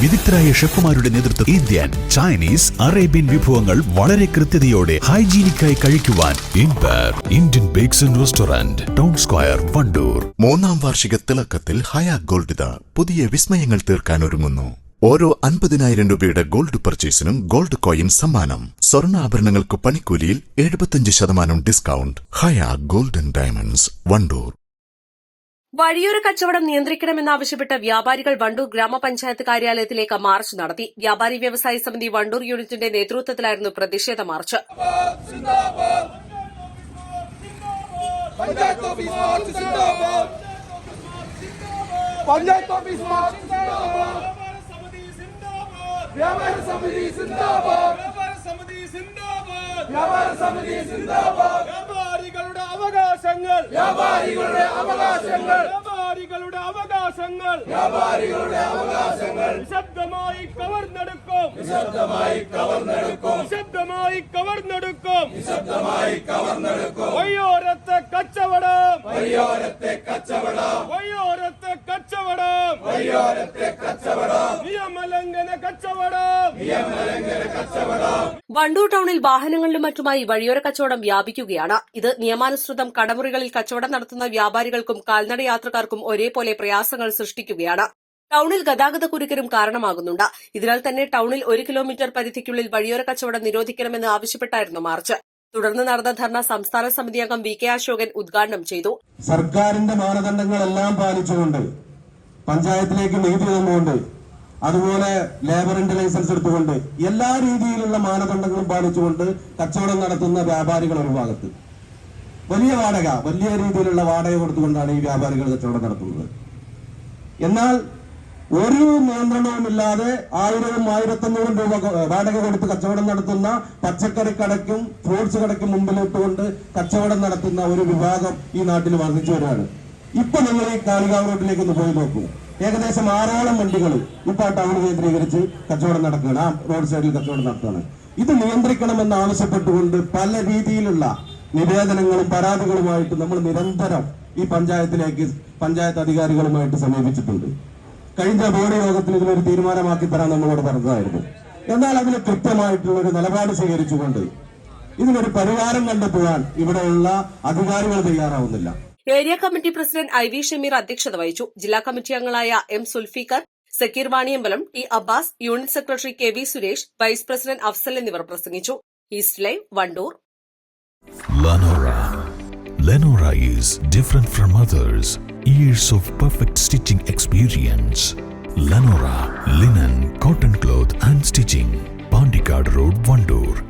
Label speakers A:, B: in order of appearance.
A: വിദഗ്ധരായ ഷെഫുമാരുടെ നേതൃത്വം Indian Chinese Arabian വിഭവങ്ങൾ വളരെ കൃത്യതയോടെ ഹൈജീനിക്കായി കഴിക്കുവാൻ Indian bakes and restaurant town square Wandoor.
B: മൂന്നാം വാർഷിക തിളക്കത്തിൽ ഹയാ ഗോൾഡ് ഇതാ പുതിയ വിസ്മയങ്ങൾ തീർക്കാൻ ഒരുങ്ങുന്നു. ഓരോ അൻപതിനായിരം രൂപയുടെ ഗോൾഡ് പർച്ചേസിനും ഗോൾഡ് കോയിൻ സമ്മാനം. സ്വർണാഭരണങ്ങൾക്ക് പണിക്കൂലിയിൽ എഴുപത്തിയഞ്ച് ശതമാനം ഡിസ്കൗണ്ട്. ഹയാ ഗോൾഡൻ ഡയമണ്ട്സ് വണ്ടൂർ.
C: വഴിയോര കച്ചവടം നിയന്ത്രിക്കണമെന്നാവശ്യപ്പെട്ട് വ്യാപാരികൾ വണ്ടൂർ ഗ്രാമപഞ്ചായത്ത് കാര്യാലയത്തിലേക്ക് മാർച്ച് നടത്തി. വ്യാപാരി വ്യവസായ സമിതി വണ്ടൂർ യൂണിറ്റിന്റെ നേതൃത്വത്തിലായിരുന്നു പ്രതിഷേധ മാർച്ച്.
D: വ്യാപാര സമിതി സിന്ദാബാദ്
E: വ്യാപാര സമിതി സിന്ദാബാദ്
D: വ്യാപാര സമിതി സിന്ദാബാദ്
E: വ്യാപാരികളുടെ അവകാശങ്ങൾ.
D: വ്യാപാരികളുടെ അവകാശങ്ങൾ.
E: വ്യാപാരികളുടെ അവകാശങ്ങൾ.
D: വ്യാപാരികളുടെ അവകാശങ്ങൾ.
E: നിശബ്ദമായി കവർന്നെടുക്കും.
D: നിശബ്ദമായി കവർന്നെടുക്കും.
E: നിശബ്ദമായി കവർന്നെടുക്കും.
D: നിശബ്ദമായി കവർന്നെടുക്കും.
E: വയ്യോരത്തെ കച്ചവടം.
D: വയ്യോരത്തെ കച്ചവടം.
E: വയ്യോരത്തെ കച്ചവടം.
C: വണ്ടൂർ ടൌണിൽ വാഹനങ്ങളിലും മറ്റുമായി വഴിയോര കച്ചവടം വ്യാപിക്കുകയാണ്. ഇത് നിയമാനുസൃതം കടമുറികളിൽ കച്ചവടം നടത്തുന്ന വ്യാപാരികൾക്കും കാൽനട യാത്രക്കാർക്കും ഒരേപോലെ പ്രയാസങ്ങൾ സൃഷ്ടിക്കുകയാണ്. ടൌണിൽ ഗതാഗത കുരുക്കരും കാരണമാകുന്നുണ്ട്. ഇതിനാൽ തന്നെ ടൌണിൽ ഒരു കിലോമീറ്റർ പരിധിക്കുള്ളിൽ വഴിയോര കച്ചവടം നിരോധിക്കണമെന്ന് ആവശ്യപ്പെട്ടായിരുന്നു മാർച്ച്. തുടർന്ന് നടന്ന ധർണ സംസ്ഥാന സമിതി അംഗം വി കെ അശോകൻ ഉദ്ഘാടനം ചെയ്തു.
F: സർക്കാരിന്റെ മാനദണ്ഡങ്ങളെല്ലാം പാലിച്ചുകൊണ്ട് പഞ്ചായത്തിലേക്ക് നികുതി തന്നുകൊണ്ട് അതുപോലെ ലേബറിന്റെ ലൈസൻസ് എടുത്തുകൊണ്ട് എല്ലാ രീതിയിലുള്ള മാനദണ്ഡങ്ങളും പാലിച്ചുകൊണ്ട് കച്ചവടം നടത്തുന്ന വ്യാപാരികൾ ഒരു ഭാഗത്ത്. വലിയ വാടക വലിയ രീതിയിലുള്ള വാടക കൊടുത്തുകൊണ്ടാണ് ഈ വ്യാപാരികൾ കച്ചവടം നടത്തുന്നത്. എന്നാൽ ഒരു നിയന്ത്രണവുമില്ലാതെ ആയിരവും ആയിരത്തഞ്ഞൂറും രൂപ വാടക കൊടുത്ത് കച്ചവടം നടത്തുന്ന പച്ചക്കറി കടയ്ക്കും ഫ്രൂട്ട്സ് കടയ്ക്കും മുമ്പിലിട്ടുകൊണ്ട് കച്ചവടം നടത്തുന്ന ഒരു വിഭാഗം ഈ നാട്ടിൽ വർദ്ധിച്ചു വരികയാണ്. ഇപ്പൊ നിങ്ങൾ ഈ കാളികാവ് റോഡിലേക്ക് ഒന്ന് പോയി നോക്കൂ. ഏകദേശം ആറോളം വണ്ടികൾ ഇപ്പൊ ആ ടൗൺ കേന്ദ്രീകരിച്ച് കച്ചവടം നടക്കുകയാണ്. ആ റോഡ് സൈഡിൽ കച്ചവടം നടത്തുകയാണ്. ഇത് നിയന്ത്രിക്കണമെന്ന് ആവശ്യപ്പെട്ടുകൊണ്ട് പല രീതിയിലുള്ള നിവേദനങ്ങളും പരാതികളുമായിട്ട് നമ്മൾ നിരന്തരം ഈ പഞ്ചായത്തിലേക്ക് പഞ്ചായത്ത് അധികാരികളുമായിട്ട് സമീപിച്ചിട്ടുണ്ട്. കഴിഞ്ഞ ബോർഡ് യോഗത്തിൽ ഇതിനൊരു തീരുമാനമാക്കി തരാൻ നമ്മളോട് പറഞ്ഞതായിരുന്നു. എന്നാൽ അതിന് കൃത്യമായിട്ടുള്ള ഒരു നിലപാട് സ്വീകരിച്ചുകൊണ്ട് ഇതിനൊരു പരിഹാരം കണ്ടെത്തുവാൻ ഇവിടെയുള്ള അധികാരികൾ തയ്യാറാവുന്നില്ല.
C: Area committee president I V Shameer അധ്യക്ഷത വഹിച്ചു ജില്ലാ കമ്മിറ്റി അംഗങ്ങളായ M Sulfeeqar Zakir Vaniyambalam T Abbas unit secretary K V Suresh vice president Afsal എന്നിവർ പ്രസംഗിച്ചു east live Wandoor
A: Lenora. Is different from others. Years of perfect stitching experience. Lenora linen, cotton cloth and stitching. Pandikad Road, Vandoor.